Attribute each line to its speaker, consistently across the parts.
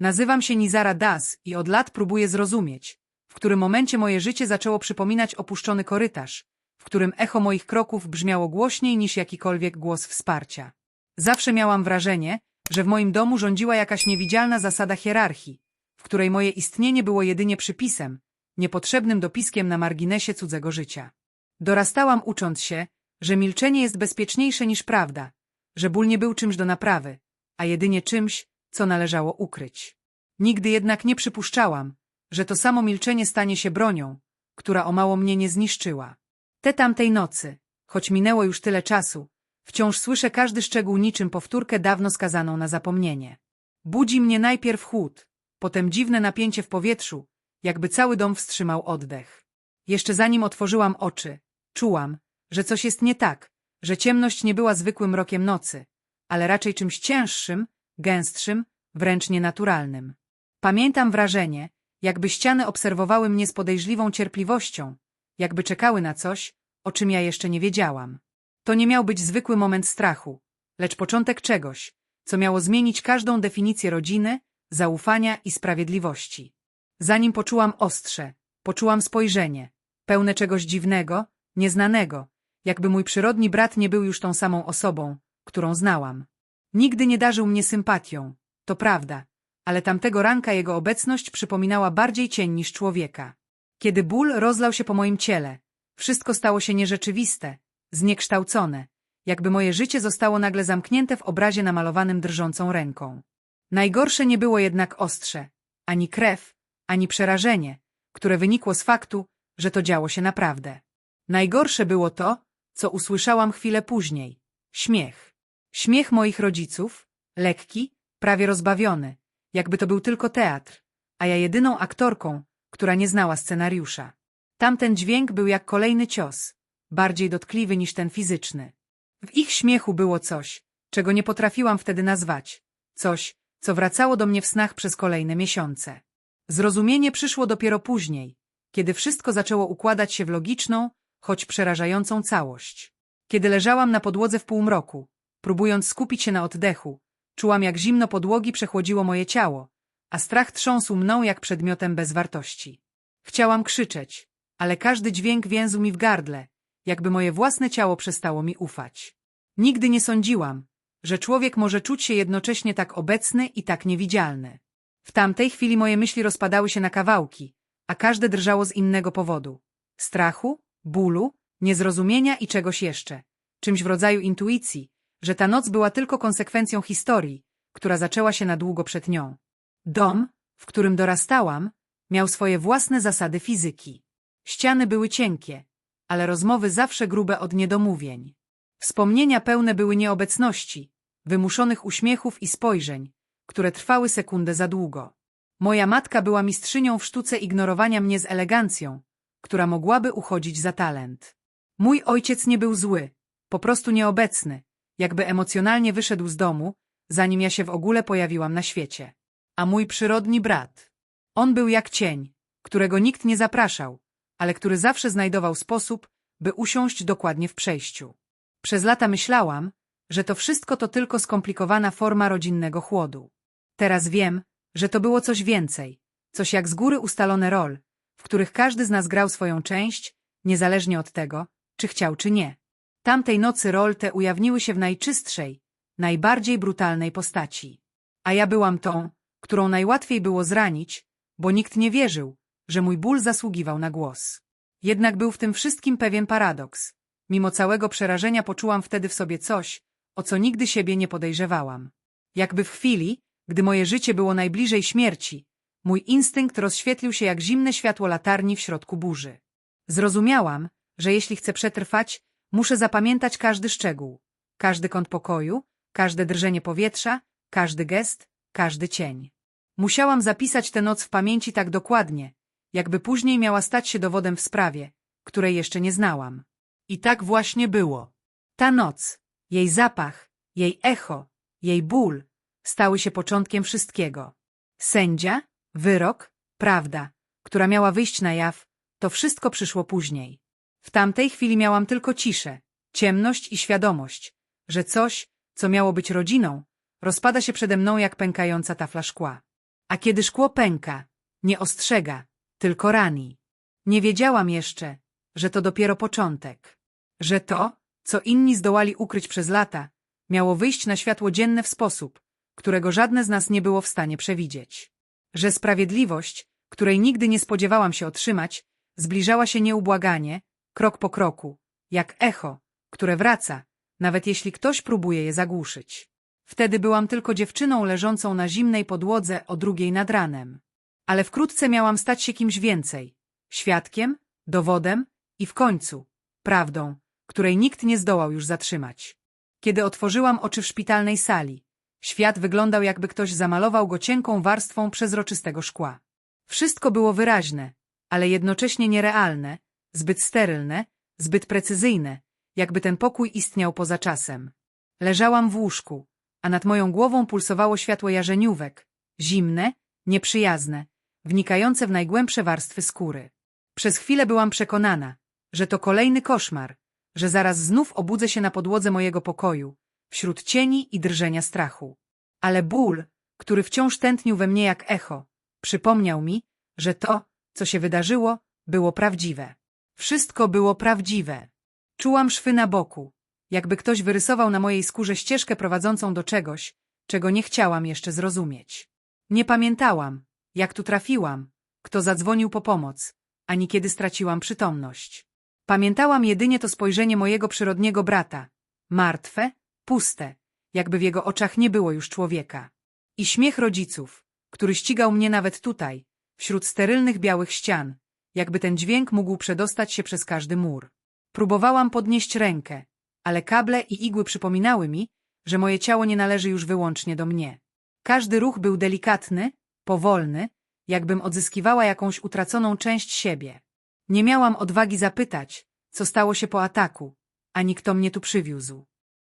Speaker 1: Nazywam się Nizara Das i od lat próbuję zrozumieć, w którym momencie moje życie zaczęło przypominać opuszczony korytarz, w którym echo moich kroków brzmiało głośniej niż jakikolwiek głos wsparcia. Zawsze miałam wrażenie, że w moim domu rządziła jakaś niewidzialna zasada hierarchii, w której moje istnienie było jedynie przypisem, niepotrzebnym dopiskiem na marginesie cudzego życia. Dorastałam ucząc się, że milczenie jest bezpieczniejsze niż prawda, że ból nie był czymś do naprawy, a jedynie czymś, co należało ukryć. Nigdy jednak nie przypuszczałam, że to samo milczenie stanie się bronią, która o mało mnie nie zniszczyła. Te tamtej nocy, choć minęło już tyle czasu, wciąż słyszę każdy szczegół niczym powtórkę dawno skazaną na zapomnienie. Budzi mnie najpierw chłód, potem dziwne napięcie w powietrzu, jakby cały dom wstrzymał oddech. Jeszcze zanim otworzyłam oczy, czułam, że coś jest nie tak, że ciemność nie była zwykłym rokiem nocy, ale raczej czymś cięższym, gęstszym, wręcz nienaturalnym. Pamiętam wrażenie, jakby ściany obserwowały mnie z podejrzliwą cierpliwością, jakby czekały na coś, o czym ja jeszcze nie wiedziałam. To nie miał być zwykły moment strachu, lecz początek czegoś, co miało zmienić każdą definicję rodziny, zaufania i sprawiedliwości. Zanim poczułam ostrze, poczułam spojrzenie, pełne czegoś dziwnego, nieznanego, jakby mój przyrodni brat nie był już tą samą osobą, którą znałam. Nigdy nie darzył mnie sympatią, to prawda, ale tamtego ranka jego obecność przypominała bardziej cień niż człowieka. Kiedy ból rozlał się po moim ciele, wszystko stało się nierzeczywiste, zniekształcone, jakby moje życie zostało nagle zamknięte w obrazie namalowanym drżącą ręką. Najgorsze nie było jednak ostrze, ani krew, ani przerażenie, które wynikło z faktu, że to działo się naprawdę. Najgorsze było to, co usłyszałam chwilę później. Śmiech. Śmiech moich rodziców, lekki, prawie rozbawiony, jakby to był tylko teatr, a ja jedyną aktorką, która nie znała scenariusza. Tamten dźwięk był jak kolejny cios, bardziej dotkliwy niż ten fizyczny. W ich śmiechu było coś, czego nie potrafiłam wtedy nazwać, coś, co wracało do mnie w snach przez kolejne miesiące. Zrozumienie przyszło dopiero później, kiedy wszystko zaczęło układać się w logiczną, choć przerażającą całość. Kiedy leżałam na podłodze w półmroku, próbując skupić się na oddechu, czułam jak zimno podłogi przechłodziło moje ciało, a strach trząsł mną jak przedmiotem bez wartości. Chciałam krzyczeć, ale każdy dźwięk więzł mi w gardle, jakby moje własne ciało przestało mi ufać. Nigdy nie sądziłam, że człowiek może czuć się jednocześnie tak obecny i tak niewidzialny. W tamtej chwili moje myśli rozpadały się na kawałki, a każde drżało z innego powodu. Strachu, bólu, niezrozumienia i czegoś jeszcze. Czymś w rodzaju intuicji, że ta noc była tylko konsekwencją historii, która zaczęła się na długo przed nią. Dom, w którym dorastałam, miał swoje własne zasady fizyki. Ściany były cienkie, ale rozmowy zawsze grube od niedomówień. Wspomnienia pełne były nieobecności, wymuszonych uśmiechów i spojrzeń, które trwały sekundę za długo. Moja matka była mistrzynią w sztuce ignorowania mnie z elegancją, która mogłaby uchodzić za talent. Mój ojciec nie był zły, po prostu nieobecny, jakby emocjonalnie wyszedł z domu, zanim ja się w ogóle pojawiłam na świecie. A mój przyrodni brat. On był jak cień, którego nikt nie zapraszał, ale który zawsze znajdował sposób, by usiąść dokładnie w przejściu. Przez lata myślałam, że to wszystko to tylko skomplikowana forma rodzinnego chłodu. Teraz wiem, że to było coś więcej, coś jak z góry ustalone rol, w których każdy z nas grał swoją część, niezależnie od tego, czy chciał czy nie. Tamtej nocy rol te ujawniły się w najczystszej, najbardziej brutalnej postaci. A ja byłam tą, którą najłatwiej było zranić, bo nikt nie wierzył, że mój ból zasługiwał na głos. Jednak był w tym wszystkim pewien paradoks. Mimo całego przerażenia poczułam wtedy w sobie coś, o co nigdy siebie nie podejrzewałam. Jakby w chwili, gdy moje życie było najbliżej śmierci, mój instynkt rozświetlił się jak zimne światło latarni w środku burzy. Zrozumiałam, że jeśli chcę przetrwać, muszę zapamiętać każdy szczegół, każdy kąt pokoju, każde drżenie powietrza, każdy gest, każdy cień. Musiałam zapisać tę noc w pamięci tak dokładnie, jakby później miała stać się dowodem w sprawie, której jeszcze nie znałam. I tak właśnie było. Ta noc, jej zapach, jej echo, jej ból stały się początkiem wszystkiego. Sędzia, wyrok, prawda, która miała wyjść na jaw, to wszystko przyszło później. W tamtej chwili miałam tylko ciszę, ciemność i świadomość, że coś, co miało być rodziną, rozpada się przede mną jak pękająca tafla szkła. A kiedy szkło pęka, nie ostrzega, tylko rani. Nie wiedziałam jeszcze, że to dopiero początek. Że to, co inni zdołali ukryć przez lata, miało wyjść na światło dzienne w sposób, którego żadne z nas nie było w stanie przewidzieć. Że sprawiedliwość, której nigdy nie spodziewałam się otrzymać, zbliżała się nieubłaganie, krok po kroku, jak echo, które wraca, nawet jeśli ktoś próbuje je zagłuszyć. Wtedy byłam tylko dziewczyną leżącą na zimnej podłodze o drugiej nad ranem. Ale wkrótce miałam stać się kimś więcej. Świadkiem, dowodem i w końcu prawdą, której nikt nie zdołał już zatrzymać. Kiedy otworzyłam oczy w szpitalnej sali, świat wyglądał jakby ktoś zamalował go cienką warstwą przezroczystego szkła. Wszystko było wyraźne, ale jednocześnie nierealne, zbyt sterylne, zbyt precyzyjne, jakby ten pokój istniał poza czasem. Leżałam w łóżku, a nad moją głową pulsowało światło jarzeniówek, zimne, nieprzyjazne, wnikające w najgłębsze warstwy skóry. Przez chwilę byłam przekonana, że to kolejny koszmar, że zaraz znów obudzę się na podłodze mojego pokoju, wśród cieni i drżenia strachu. Ale ból, który wciąż tętnił we mnie jak echo, przypomniał mi, że to, co się wydarzyło, było prawdziwe. Wszystko było prawdziwe. Czułam szwy na boku, jakby ktoś wyrysował na mojej skórze ścieżkę prowadzącą do czegoś, czego nie chciałam jeszcze zrozumieć. Nie pamiętałam, jak tu trafiłam, kto zadzwonił po pomoc, ani kiedy straciłam przytomność. Pamiętałam jedynie to spojrzenie mojego przyrodniego brata, martwe, puste, jakby w jego oczach nie było już człowieka. I śmiech rodziców, który ścigał mnie nawet tutaj, wśród sterylnych białych ścian, jakby ten dźwięk mógł przedostać się przez każdy mur. Próbowałam podnieść rękę, ale kable i igły przypominały mi, że moje ciało nie należy już wyłącznie do mnie. Każdy ruch był delikatny, powolny, jakbym odzyskiwała jakąś utraconą część siebie. Nie miałam odwagi zapytać, co stało się po ataku, ani kto mnie tu przywiózł.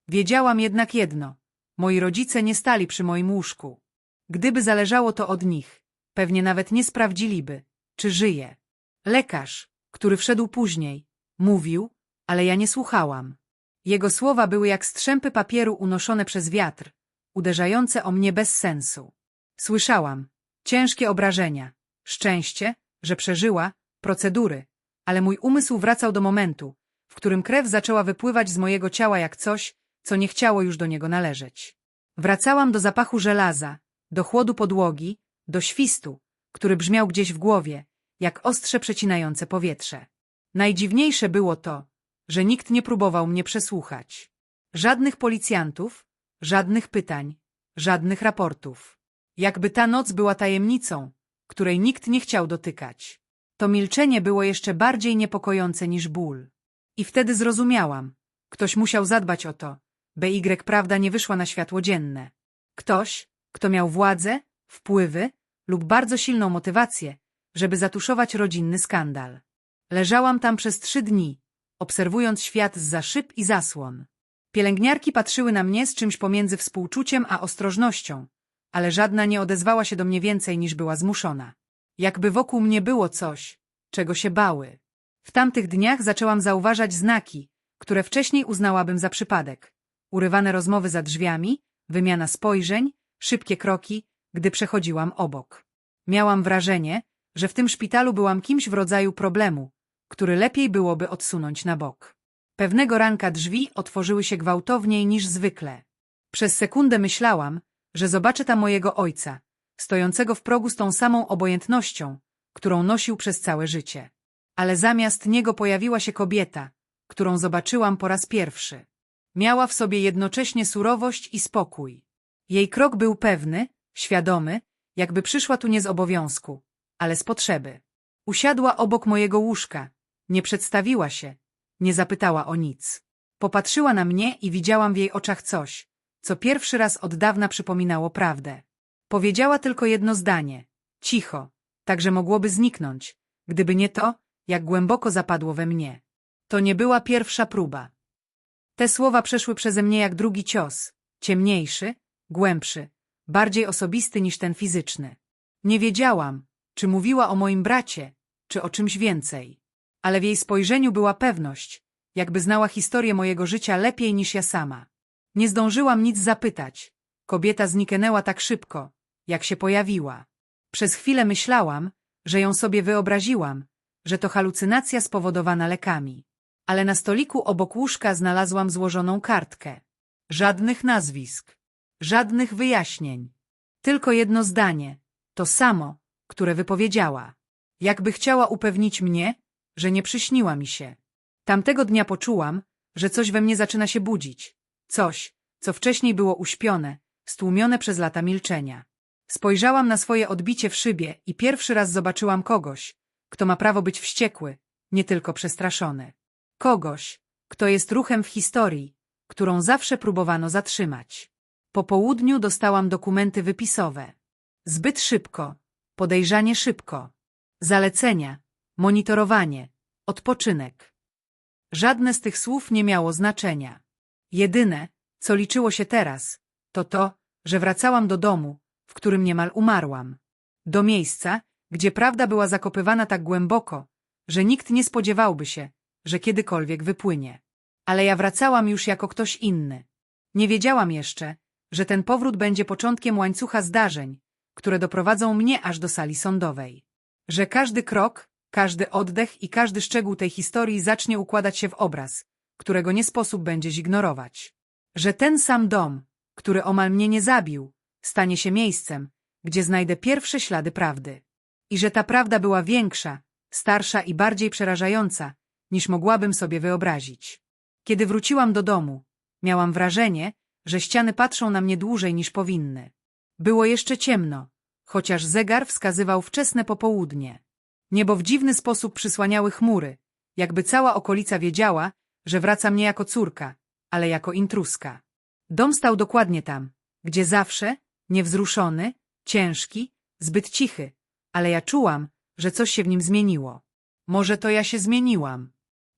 Speaker 1: Wiedziałam jednak jedno. Moi rodzice nie stali przy moim łóżku. Gdyby zależało to od nich, pewnie nawet nie sprawdziliby, czy żyję. Lekarz, który wszedł później, mówił, ale ja nie słuchałam. Jego słowa były jak strzępy papieru unoszone przez wiatr, uderzające o mnie bez sensu. Słyszałam ciężkie obrażenia, szczęście, że przeżyła, procedury, ale mój umysł wracał do momentu, w którym krew zaczęła wypływać z mojego ciała jak coś, co nie chciało już do niego należeć. Wracałam do zapachu żelaza, do chłodu podłogi, do świstu, który brzmiał gdzieś w głowie, jak ostrze przecinające powietrze. Najdziwniejsze było to, że nikt nie próbował mnie przesłuchać. Żadnych policjantów, żadnych pytań, żadnych raportów. Jakby ta noc była tajemnicą, której nikt nie chciał dotykać. To milczenie było jeszcze bardziej niepokojące niż ból. I wtedy zrozumiałam. Ktoś musiał zadbać o to, by Y prawda nie wyszła na światło dzienne. Ktoś, kto miał władzę, wpływy lub bardzo silną motywację, żeby zatuszować rodzinny skandal. Leżałam tam przez trzy dni, obserwując świat z za szyb i zasłon. Pielęgniarki patrzyły na mnie z czymś pomiędzy współczuciem a ostrożnością, ale żadna nie odezwała się do mnie więcej niż była zmuszona. Jakby wokół mnie było coś, czego się bały. W tamtych dniach zaczęłam zauważać znaki, które wcześniej uznałabym za przypadek. Urywane rozmowy za drzwiami, wymiana spojrzeń, szybkie kroki, gdy przechodziłam obok. Miałam wrażenie, że w tym szpitalu byłam kimś w rodzaju problemu, który lepiej byłoby odsunąć na bok. Pewnego ranka drzwi otworzyły się gwałtowniej niż zwykle. Przez sekundę myślałam, że zobaczę tam mojego ojca, stojącego w progu z tą samą obojętnością, którą nosił przez całe życie. Ale zamiast niego pojawiła się kobieta, którą zobaczyłam po raz pierwszy. Miała w sobie jednocześnie surowość i spokój. Jej krok był pewny, świadomy, jakby przyszła tu nie z obowiązku, ale z potrzeby. Usiadła obok mojego łóżka, nie przedstawiła się, nie zapytała o nic. Popatrzyła na mnie i widziałam w jej oczach coś, co pierwszy raz od dawna przypominało prawdę. Powiedziała tylko jedno zdanie, cicho, tak że mogłoby zniknąć, gdyby nie to, jak głęboko zapadło we mnie. To nie była pierwsza próba. Te słowa przeszły przeze mnie jak drugi cios, ciemniejszy, głębszy, bardziej osobisty niż ten fizyczny. Nie wiedziałam, czy mówiła o moim bracie, czy o czymś więcej. Ale w jej spojrzeniu była pewność, jakby znała historię mojego życia lepiej niż ja sama. Nie zdążyłam nic zapytać. Kobieta zniknęła tak szybko, jak się pojawiła. Przez chwilę myślałam, że ją sobie wyobraziłam, że to halucynacja spowodowana lekami. Ale na stoliku obok łóżka znalazłam złożoną kartkę. Żadnych nazwisk. Żadnych wyjaśnień. Tylko jedno zdanie. To samo, które wypowiedziała. Jakby chciała upewnić mnie, że nie przyśniła mi się. Tamtego dnia poczułam, że coś we mnie zaczyna się budzić. Coś, co wcześniej było uśpione, stłumione przez lata milczenia. Spojrzałam na swoje odbicie w szybie i pierwszy raz zobaczyłam kogoś, kto ma prawo być wściekły, nie tylko przestraszony. Kogoś, kto jest ruchem w historii, którą zawsze próbowano zatrzymać. Po południu dostałam dokumenty wypisowe. Zbyt szybko, podejrzanie szybko. Zalecenia, monitorowanie, odpoczynek. Żadne z tych słów nie miało znaczenia. Jedyne, co liczyło się teraz, to to, że wracałam do domu, w którym niemal umarłam. Do miejsca, gdzie prawda była zakopywana tak głęboko, że nikt nie spodziewałby się, że kiedykolwiek wypłynie. Ale ja wracałam już jako ktoś inny. Nie wiedziałam jeszcze, że ten powrót będzie początkiem łańcucha zdarzeń, które doprowadzą mnie aż do sali sądowej. Że każdy krok, każdy oddech i każdy szczegół tej historii zacznie układać się w obraz, którego nie sposób będzie zignorować. Że ten sam dom, który omal mnie nie zabił, stanie się miejscem, gdzie znajdę pierwsze ślady prawdy. I że ta prawda była większa, starsza i bardziej przerażająca, niż mogłabym sobie wyobrazić. Kiedy wróciłam do domu, miałam wrażenie, że ściany patrzą na mnie dłużej niż powinny. Było jeszcze ciemno, chociaż zegar wskazywał wczesne popołudnie. Niebo w dziwny sposób przysłaniały chmury, jakby cała okolica wiedziała, że wracam nie jako córka, ale jako intruska. Dom stał dokładnie tam, gdzie zawsze, niewzruszony, ciężki, zbyt cichy, ale ja czułam, że coś się w nim zmieniło. Może to ja się zmieniłam.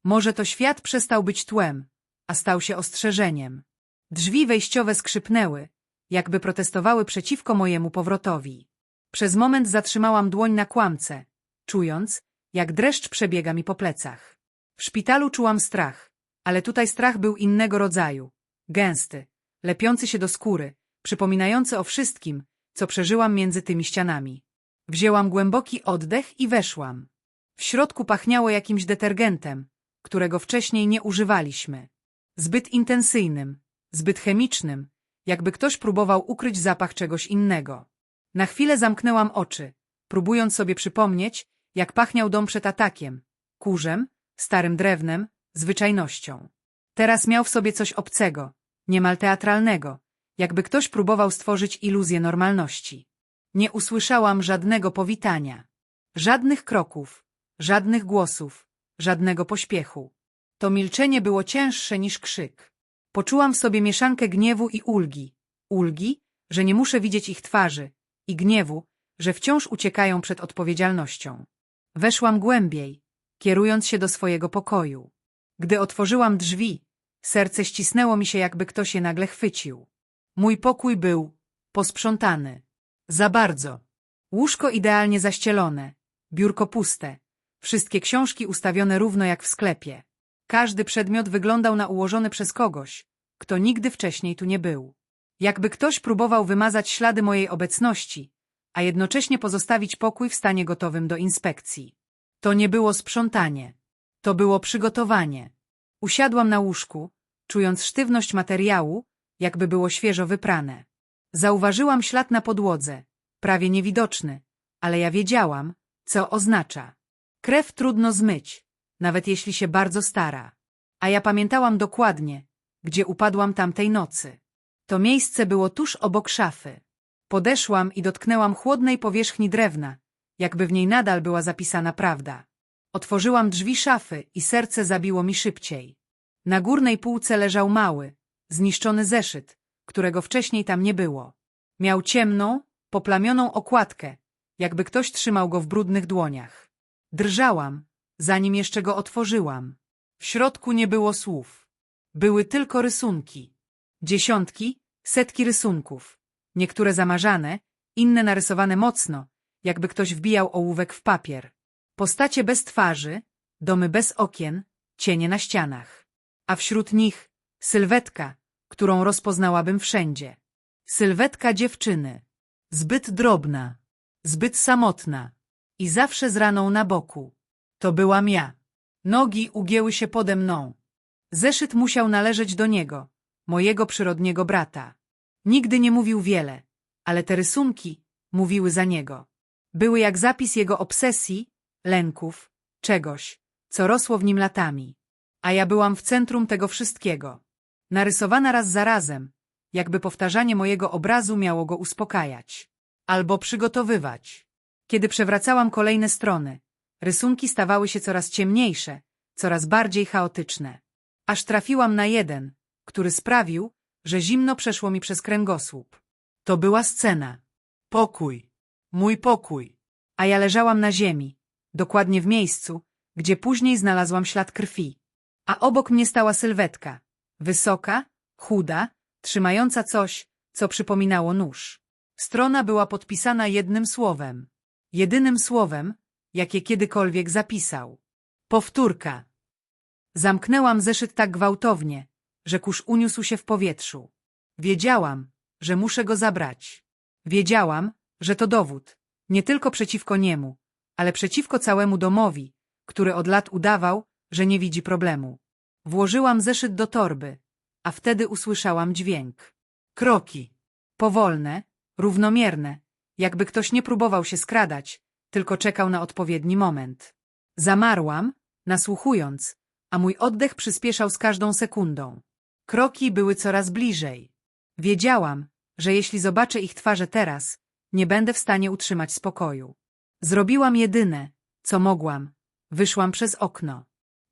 Speaker 1: Może to świat przestał być tłem, a stał się ostrzeżeniem. Drzwi wejściowe skrzypnęły, jakby protestowały przeciwko mojemu powrotowi. Przez moment zatrzymałam dłoń na kłamce, czując, jak dreszcz przebiega mi po plecach. W szpitalu czułam strach, ale tutaj strach był innego rodzaju. Gęsty, lepiący się do skóry, przypominający o wszystkim, co przeżyłam między tymi ścianami. Wzięłam głęboki oddech i weszłam. W środku pachniało jakimś detergentem, którego wcześniej nie używaliśmy. Zbyt intensyjnym, zbyt chemicznym, jakby ktoś próbował ukryć zapach czegoś innego. Na chwilę zamknęłam oczy, próbując sobie przypomnieć, jak pachniał dom przed atakiem, kurzem, starym drewnem, zwyczajnością. Teraz miał w sobie coś obcego, niemal teatralnego, jakby ktoś próbował stworzyć iluzję normalności. Nie usłyszałam żadnego powitania, żadnych kroków, żadnych głosów, żadnego pośpiechu. To milczenie było cięższe niż krzyk. Poczułam w sobie mieszankę gniewu i ulgi. Ulgi, że nie muszę widzieć ich twarzy, i gniewu, że wciąż uciekają przed odpowiedzialnością. Weszłam głębiej, kierując się do swojego pokoju. Gdy otworzyłam drzwi, serce ścisnęło mi się, jakby ktoś je nagle chwycił. Mój pokój był posprzątany. Za bardzo. Łóżko idealnie zaścielone, biurko puste, wszystkie książki ustawione równo jak w sklepie. Każdy przedmiot wyglądał na ułożony przez kogoś, kto nigdy wcześniej tu nie był. Jakby ktoś próbował wymazać ślady mojej obecności, a jednocześnie pozostawić pokój w stanie gotowym do inspekcji. To nie było sprzątanie. To było przygotowanie. Usiadłam na łóżku, czując sztywność materiału, jakby było świeżo wyprane. Zauważyłam ślad na podłodze, prawie niewidoczny, ale ja wiedziałam, co oznacza. Krew trudno zmyć, nawet jeśli się bardzo stara. A ja pamiętałam dokładnie, gdzie upadłam tamtej nocy. To miejsce było tuż obok szafy. Podeszłam i dotknęłam chłodnej powierzchni drewna, jakby w niej nadal była zapisana prawda. Otworzyłam drzwi szafy i serce zabiło mi szybciej. Na górnej półce leżał mały, zniszczony zeszyt, którego wcześniej tam nie było. Miał ciemną, poplamioną okładkę, jakby ktoś trzymał go w brudnych dłoniach. Drżałam, zanim jeszcze go otworzyłam. W środku nie było słów. Były tylko rysunki. Dziesiątki, setki rysunków. Niektóre zamarzane, inne narysowane mocno, jakby ktoś wbijał ołówek w papier. Postacie bez twarzy, domy bez okien, cienie na ścianach. A wśród nich sylwetka, którą rozpoznałabym wszędzie. Sylwetka dziewczyny. Zbyt drobna. Zbyt samotna. I zawsze z raną na boku. To byłam ja. Nogi ugięły się pode mną. Zeszyt musiał należeć do niego, mojego przyrodniego brata. Nigdy nie mówił wiele, ale te rysunki mówiły za niego. Były jak zapis jego obsesji, lęków, czegoś, co rosło w nim latami. A ja byłam w centrum tego wszystkiego. Narysowana raz za razem, jakby powtarzanie mojego obrazu miało go uspokajać. Albo przygotowywać. Kiedy przewracałam kolejne strony, rysunki stawały się coraz ciemniejsze, coraz bardziej chaotyczne. Aż trafiłam na jeden, który sprawił, że zimno przeszło mi przez kręgosłup. To była scena. Pokój. Mój pokój. A ja leżałam na ziemi, dokładnie w miejscu, gdzie później znalazłam ślad krwi. A obok mnie stała sylwetka. Wysoka, chuda, trzymająca coś, co przypominało nóż. Strona była podpisana jednym słowem. Jedynym słowem, jakie kiedykolwiek zapisał. Powtórka. Zamknęłam zeszyt tak gwałtownie, że kurz uniósł się w powietrzu. Wiedziałam, że muszę go zabrać. Wiedziałam, że to dowód, nie tylko przeciwko niemu, ale przeciwko całemu domowi, który od lat udawał, że nie widzi problemu. Włożyłam zeszyt do torby, a wtedy usłyszałam dźwięk. Kroki. Powolne, równomierne, jakby ktoś nie próbował się skradać, tylko czekał na odpowiedni moment. Zamarłam, nasłuchując, a mój oddech przyspieszał z każdą sekundą. Kroki były coraz bliżej. Wiedziałam, że jeśli zobaczę ich twarze teraz, nie będę w stanie utrzymać spokoju. Zrobiłam jedyne, co mogłam. Wyszłam przez okno.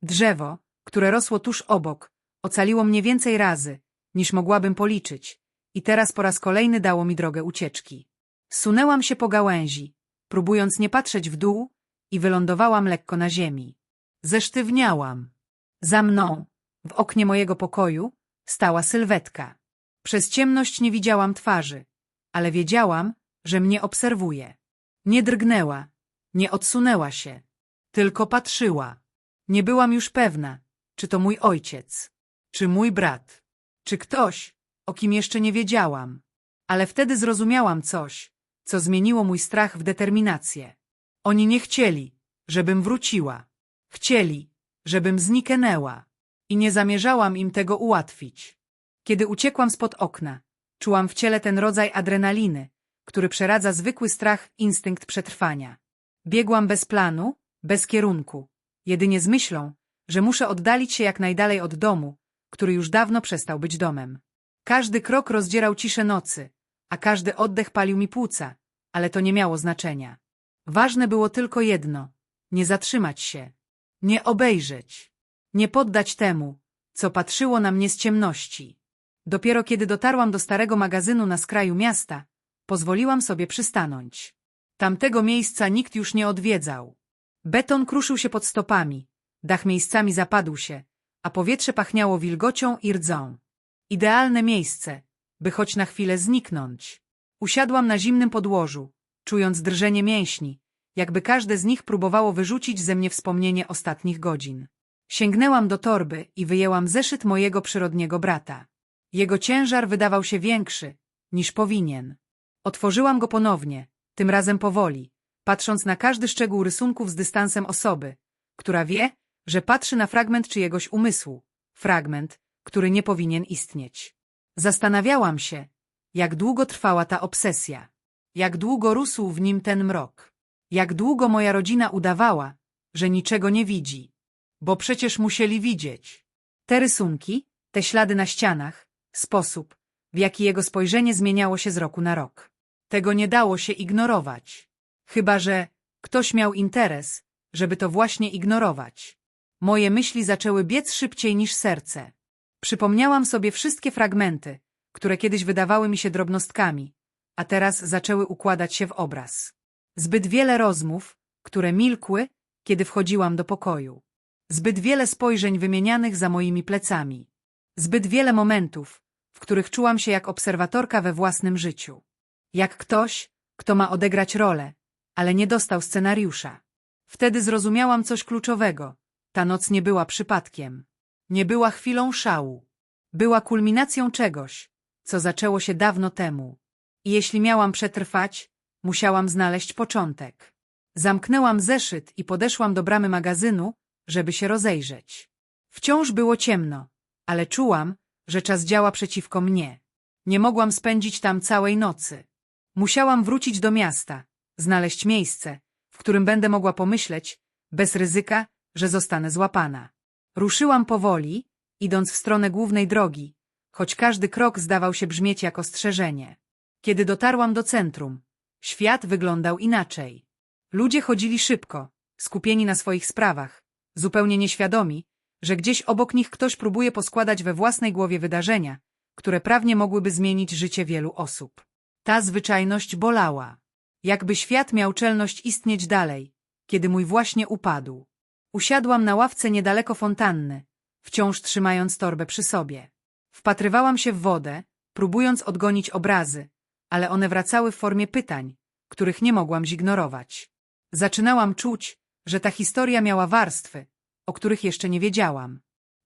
Speaker 1: Drzewo, które rosło tuż obok, ocaliło mnie więcej razy, niż mogłabym policzyć, i teraz po raz kolejny dało mi drogę ucieczki. Sunęłam się po gałęzi, próbując nie patrzeć w dół, i wylądowałam lekko na ziemi. Zesztywniałam. Za mną, w oknie mojego pokoju, stała sylwetka. Przez ciemność nie widziałam twarzy, ale wiedziałam, że mnie obserwuje. Nie drgnęła, nie odsunęła się, tylko patrzyła. Nie byłam już pewna, czy to mój ojciec, czy mój brat, czy ktoś, o kim jeszcze nie wiedziałam. Ale wtedy zrozumiałam coś, co zmieniło mój strach w determinację. Oni nie chcieli, żebym wróciła. Chcieli, żebym zniknęła. I nie zamierzałam im tego ułatwić. Kiedy uciekłam spod okna, czułam w ciele ten rodzaj adrenaliny, który przeradza zwykły strach w instynkt przetrwania. Biegłam bez planu, bez kierunku, jedynie z myślą, że muszę oddalić się jak najdalej od domu, który już dawno przestał być domem. Każdy krok rozdzierał ciszę nocy, a każdy oddech palił mi płuca, ale to nie miało znaczenia. Ważne było tylko jedno – nie zatrzymać się, nie obejrzeć, nie poddać temu, co patrzyło na mnie z ciemności. Dopiero kiedy dotarłam do starego magazynu na skraju miasta, pozwoliłam sobie przystanąć. Tamtego miejsca nikt już nie odwiedzał. Beton kruszył się pod stopami, dach miejscami zapadł się, a powietrze pachniało wilgocią i rdzą. Idealne miejsce, by choć na chwilę zniknąć. Usiadłam na zimnym podłożu, czując drżenie mięśni, jakby każde z nich próbowało wyrzucić ze mnie wspomnienie ostatnich godzin. Sięgnęłam do torby i wyjęłam zeszyt mojego przyrodniego brata. Jego ciężar wydawał się większy, niż powinien. Otworzyłam go ponownie, tym razem powoli, patrząc na każdy szczegół rysunków z dystansem osoby, która wie, że patrzy na fragment czyjegoś umysłu, fragment, który nie powinien istnieć. Zastanawiałam się, jak długo trwała ta obsesja, jak długo rósł w nim ten mrok, jak długo moja rodzina udawała, że niczego nie widzi, bo przecież musieli widzieć. Te rysunki, te ślady na ścianach, sposób, w jaki jego spojrzenie zmieniało się z roku na rok. Tego nie dało się ignorować. Chyba, że ktoś miał interes, żeby to właśnie ignorować. Moje myśli zaczęły biec szybciej niż serce. Przypomniałam sobie wszystkie fragmenty, które kiedyś wydawały mi się drobnostkami, a teraz zaczęły układać się w obraz. Zbyt wiele rozmów, które milkły, kiedy wchodziłam do pokoju. Zbyt wiele spojrzeń wymienianych za moimi plecami. Zbyt wiele momentów, w których czułam się jak obserwatorka we własnym życiu. Jak ktoś, kto ma odegrać rolę, ale nie dostał scenariusza. Wtedy zrozumiałam coś kluczowego. Ta noc nie była przypadkiem. Nie była chwilą szału. Była kulminacją czegoś, co zaczęło się dawno temu. I jeśli miałam przetrwać, musiałam znaleźć początek. Zamknęłam zeszyt i podeszłam do bramy magazynu, żeby się rozejrzeć. Wciąż było ciemno, ale czułam, że czas działa przeciwko mnie. Nie mogłam spędzić tam całej nocy. Musiałam wrócić do miasta, znaleźć miejsce, w którym będę mogła pomyśleć, bez ryzyka, że zostanę złapana. Ruszyłam powoli, idąc w stronę głównej drogi, choć każdy krok zdawał się brzmieć jak ostrzeżenie. Kiedy dotarłam do centrum, świat wyglądał inaczej. Ludzie chodzili szybko, skupieni na swoich sprawach, zupełnie nieświadomi, że gdzieś obok nich ktoś próbuje poskładać we własnej głowie wydarzenia, które prawnie mogłyby zmienić życie wielu osób. Ta zwyczajność bolała. Jakby świat miał czelność istnieć dalej, kiedy mój właśnie upadł. Usiadłam na ławce niedaleko fontanny, wciąż trzymając torbę przy sobie. Wpatrywałam się w wodę, próbując odgonić obrazy, ale one wracały w formie pytań, których nie mogłam zignorować. Zaczynałam czuć, że ta historia miała warstwy, o których jeszcze nie wiedziałam.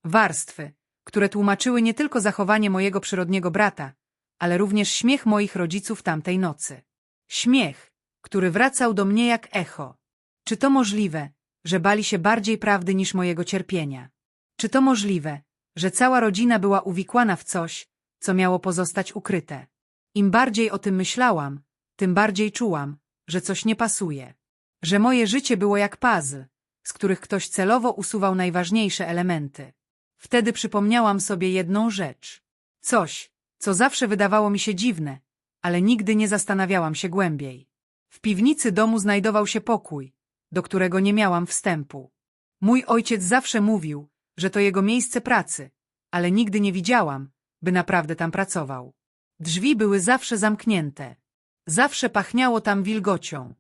Speaker 1: Warstwy, które tłumaczyły nie tylko zachowanie mojego przyrodniego brata, ale również śmiech moich rodziców tamtej nocy. Śmiech, który wracał do mnie jak echo. Czy to możliwe, że bali się bardziej prawdy niż mojego cierpienia? Czy to możliwe, że cała rodzina była uwikłana w coś, co miało pozostać ukryte? Im bardziej o tym myślałam, tym bardziej czułam, że coś nie pasuje. Że moje życie było jak puzzle, z których ktoś celowo usuwał najważniejsze elementy. Wtedy przypomniałam sobie jedną rzecz. Coś, co zawsze wydawało mi się dziwne, ale nigdy nie zastanawiałam się głębiej. W piwnicy domu znajdował się pokój, do którego nie miałam wstępu. Mój ojciec zawsze mówił, że to jego miejsce pracy, ale nigdy nie widziałam, by naprawdę tam pracował. Drzwi były zawsze zamknięte. Zawsze pachniało tam wilgocią.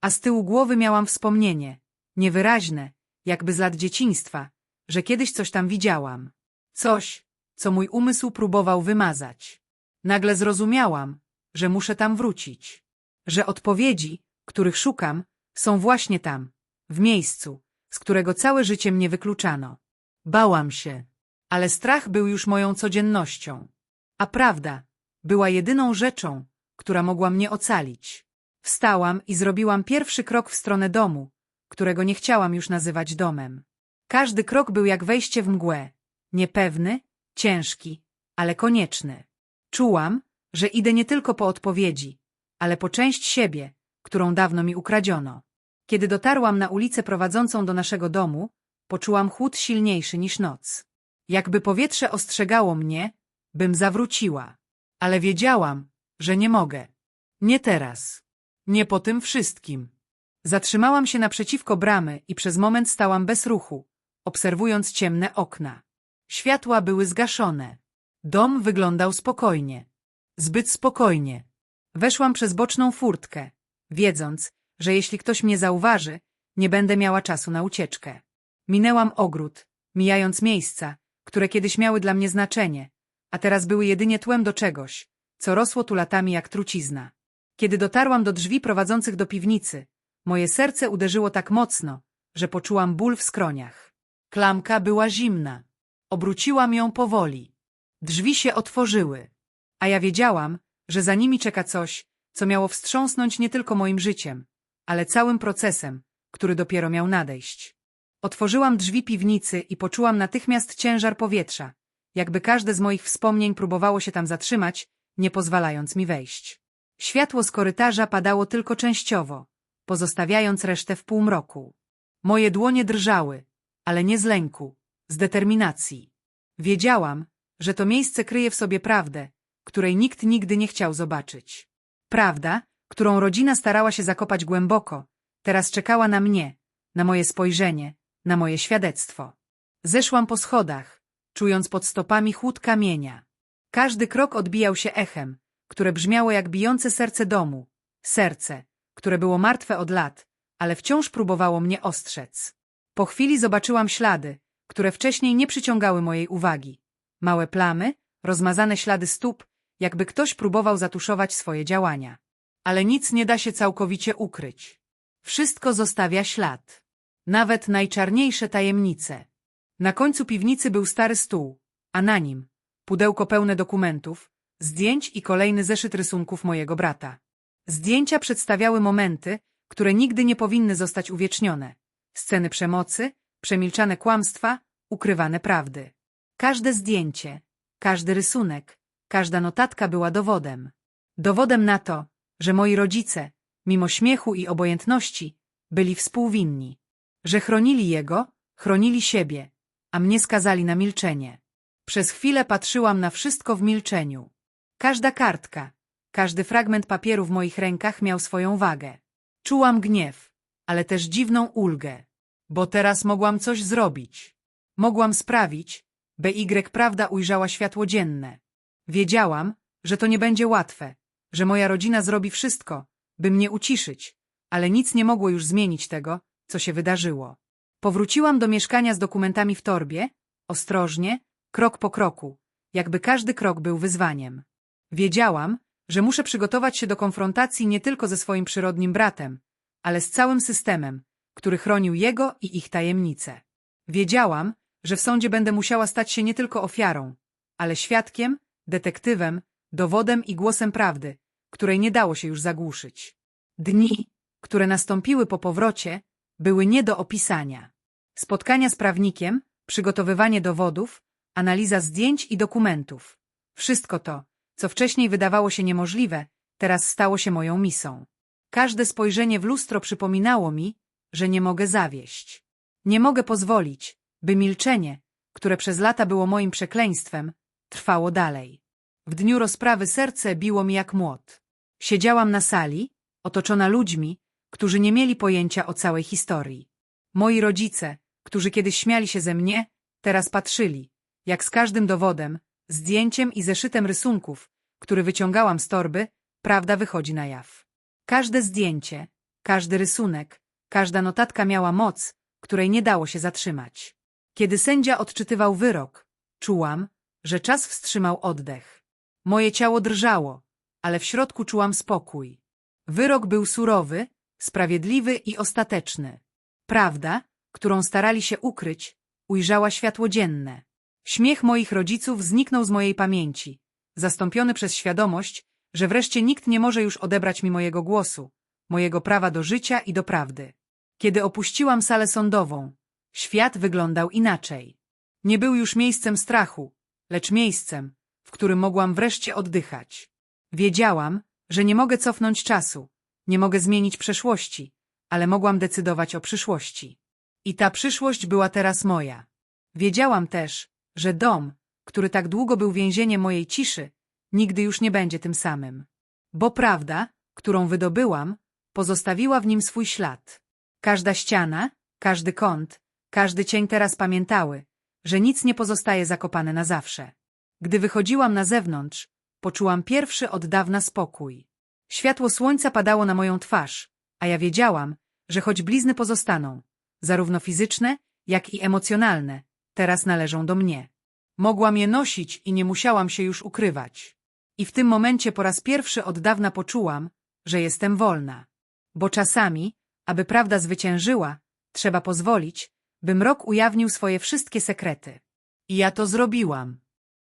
Speaker 1: A z tyłu głowy miałam wspomnienie, niewyraźne, jakby z lat dzieciństwa, że kiedyś coś tam widziałam. Coś, co mój umysł próbował wymazać. Nagle zrozumiałam, że muszę tam wrócić. Że odpowiedzi, których szukam, są właśnie tam, w miejscu, z którego całe życie mnie wykluczano. Bałam się, ale strach był już moją codziennością. A prawda była jedyną rzeczą, która mogła mnie ocalić. Wstałam i zrobiłam pierwszy krok w stronę domu, którego nie chciałam już nazywać domem. Każdy krok był jak wejście w mgłę, niepewny, ciężki, ale konieczny. Czułam, że idę nie tylko po odpowiedzi, ale po część siebie, którą dawno mi ukradziono. Kiedy dotarłam na ulicę prowadzącą do naszego domu, poczułam chłód silniejszy niż noc. Jakby powietrze ostrzegało mnie, bym zawróciła. Ale wiedziałam, że nie mogę. Nie teraz. Nie po tym wszystkim. Zatrzymałam się naprzeciwko bramy i przez moment stałam bez ruchu, obserwując ciemne okna. Światła były zgaszone. Dom wyglądał spokojnie. Zbyt spokojnie. Weszłam przez boczną furtkę, wiedząc, że jeśli ktoś mnie zauważy, nie będę miała czasu na ucieczkę. Minęłam ogród, mijając miejsca, które kiedyś miały dla mnie znaczenie, a teraz były jedynie tłem do czegoś, co rosło tu latami jak trucizna. Kiedy dotarłam do drzwi prowadzących do piwnicy, moje serce uderzyło tak mocno, że poczułam ból w skroniach. Klamka była zimna. Obróciłam ją powoli. Drzwi się otworzyły, a ja wiedziałam, że za nimi czeka coś, co miało wstrząsnąć nie tylko moim życiem, ale całym procesem, który dopiero miał nadejść. Otworzyłam drzwi piwnicy i poczułam natychmiast ciężar powietrza, jakby każde z moich wspomnień próbowało się tam zatrzymać, nie pozwalając mi wejść. Światło z korytarza padało tylko częściowo, pozostawiając resztę w półmroku. Moje dłonie drżały, ale nie z lęku, z determinacji. Wiedziałam, że to miejsce kryje w sobie prawdę, której nikt nigdy nie chciał zobaczyć. Prawda, którą rodzina starała się zakopać głęboko, teraz czekała na mnie, na moje spojrzenie, na moje świadectwo. Zeszłam po schodach, czując pod stopami chłód kamienia. Każdy krok odbijał się echem, które brzmiało jak bijące serce domu, serce, które było martwe od lat, ale wciąż próbowało mnie ostrzec. Po chwili zobaczyłam ślady, które wcześniej nie przyciągały mojej uwagi. Małe plamy, rozmazane ślady stóp, jakby ktoś próbował zatuszować swoje działania. Ale nic nie da się całkowicie ukryć. Wszystko zostawia ślad. Nawet najczarniejsze tajemnice. Na końcu piwnicy był stary stół, a na nim pudełko pełne dokumentów, zdjęć i kolejny zeszyt rysunków mojego brata. Zdjęcia przedstawiały momenty, które nigdy nie powinny zostać uwiecznione. Sceny przemocy, przemilczane kłamstwa, ukrywane prawdy. Każde zdjęcie, każdy rysunek, każda notatka była dowodem. Dowodem na to, że moi rodzice, mimo śmiechu i obojętności, byli współwinni. Że chronili jego, chronili siebie, a mnie skazali na milczenie. Przez chwilę patrzyłam na wszystko w milczeniu. Każda kartka, każdy fragment papieru w moich rękach miał swoją wagę. Czułam gniew, ale też dziwną ulgę, bo teraz mogłam coś zrobić. Mogłam sprawić, by Y prawda ujrzała światło dzienne. Wiedziałam, że to nie będzie łatwe, że moja rodzina zrobi wszystko, by mnie uciszyć, ale nic nie mogło już zmienić tego, co się wydarzyło. Powróciłam do mieszkania z dokumentami w torbie, ostrożnie, krok po kroku, jakby każdy krok był wyzwaniem. Wiedziałam, że muszę przygotować się do konfrontacji nie tylko ze swoim przyrodnim bratem, ale z całym systemem, który chronił jego i ich tajemnice. Wiedziałam, że w sądzie będę musiała stać się nie tylko ofiarą, ale świadkiem, detektywem, dowodem i głosem prawdy, której nie dało się już zagłuszyć. Dni, które nastąpiły po powrocie, były nie do opisania. Spotkania z prawnikiem, przygotowywanie dowodów, analiza zdjęć i dokumentów. Wszystko to, co wcześniej wydawało się niemożliwe, teraz stało się moją misą. Każde spojrzenie w lustro przypominało mi, że nie mogę zawieść. Nie mogę pozwolić, by milczenie, które przez lata było moim przekleństwem, trwało dalej. W dniu rozprawy serce biło mi jak młot. Siedziałam na sali, otoczona ludźmi, którzy nie mieli pojęcia o całej historii. Moi rodzice, którzy kiedyś śmiali się ze mnie, teraz patrzyli, jak z każdym dowodem, zdjęciem i zeszytem rysunków, który wyciągałam z torby, prawda wychodzi na jaw. Każde zdjęcie, każdy rysunek, każda notatka miała moc, której nie dało się zatrzymać. Kiedy sędzia odczytywał wyrok, czułam, że czas wstrzymał oddech. Moje ciało drżało, ale w środku czułam spokój. Wyrok był surowy, sprawiedliwy i ostateczny. Prawda, którą starali się ukryć, ujrzała światło dzienne. Śmiech moich rodziców zniknął z mojej pamięci, zastąpiony przez świadomość, że wreszcie nikt nie może już odebrać mi mojego głosu, mojego prawa do życia i do prawdy. Kiedy opuściłam salę sądową, świat wyglądał inaczej. Nie był już miejscem strachu, lecz miejscem, w którym mogłam wreszcie oddychać. Wiedziałam, że nie mogę cofnąć czasu, nie mogę zmienić przeszłości, ale mogłam decydować o przyszłości. I ta przyszłość była teraz moja. Wiedziałam też, że dom, który tak długo był więzieniem mojej ciszy, nigdy już nie będzie tym samym. Bo prawda, którą wydobyłam, pozostawiła w nim swój ślad. Każda ściana, każdy kąt, każdy cień teraz pamiętały, że nic nie pozostaje zakopane na zawsze. Gdy wychodziłam na zewnątrz, poczułam pierwszy od dawna spokój. Światło słońca padało na moją twarz, a ja wiedziałam, że choć blizny pozostaną, zarówno fizyczne, jak i emocjonalne, teraz należą do mnie. Mogłam je nosić i nie musiałam się już ukrywać. I w tym momencie po raz pierwszy od dawna poczułam, że jestem wolna. Bo czasami, aby prawda zwyciężyła, trzeba pozwolić, by mrok ujawnił swoje wszystkie sekrety. I ja to zrobiłam.